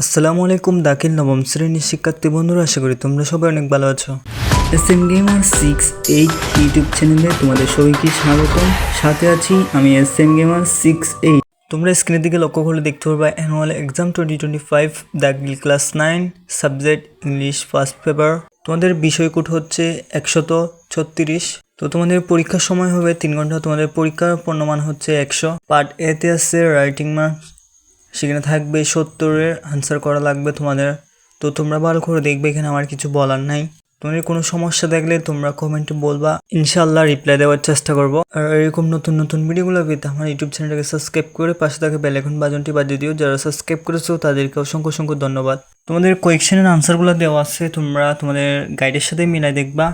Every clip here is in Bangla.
আসসালামু আলাইকুম দাখিল নবম শ্রেণির শিক্ষার্থী বন্ধুরা আশা করি তোমরা সবাই অনেক ভালো আছো। S M gamer six eight YouTube চ্যানেলে তোমাদের সবাইকে স্বাগতম। সাথে আছি আমি S M gamer six eight তোমরা স্ক্রিনের দিকে লক্ষ্য করলে দেখতে পারবা annual exam twenty twenty five দাখিল class nine subject English first paper তোমাদের বিষয় কোড হচ্ছে একশত ছত্রিশ। তো তোমাদের পরীক্ষার সময় হবে তিন ঘণ্টা তোমাদের পরীক্ষার পূর্ণমান হচ্ছে একশো। পার্ট এতে আছে রাইটিং মার্কস সেখানে থাকবে সত্তরের আনসার করা লাগবে তোমাদের। তো তোমরা ভালো করে দেখবে, এখানে আমার কিছু বলার নাই। তোমাদের কোনো সমস্যা দেখলে তোমরা কমেন্টে বলবা। ইনশাল্লাহ রিপ্লাই দেওয়ার চেষ্টা করব। আর এরকম নতুন নতুন ভিডিওগুলো পেতে আমার ইউটিউব চ্যানেলটাকে সাবস্ক্রাইব করে পাশে থাকে বেল এখন বাজনটি বাজিয়ে দিও। যারা সাবস্ক্রাইব করেছ, তাদেরকে অসংখ্য অসংখ্য ধন্যবাদ। তোমাদের কোয়েকশনের আনসারগুলো দেওয়া আছে, তোমরা তোমাদের গাইডের সাথে মিলাই দেখবা।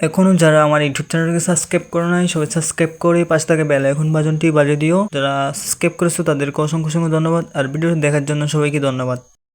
এখনও যারা আমার ইউটিউব চ্যানেলকে সাবস্ক্রাইব করে নাই, সবাই সাবস্ক্রাইব করে পাশে থাকে বেল এখন বাজনটি বাজিয়ে দিও। যারা সাবস্ক্রাইব করেছ তাদেরকে অসংখ্য অসংখ্য ধন্যবাদ। আর ভিডিওটি দেখার জন্য সবাইকে ধন্যবাদ।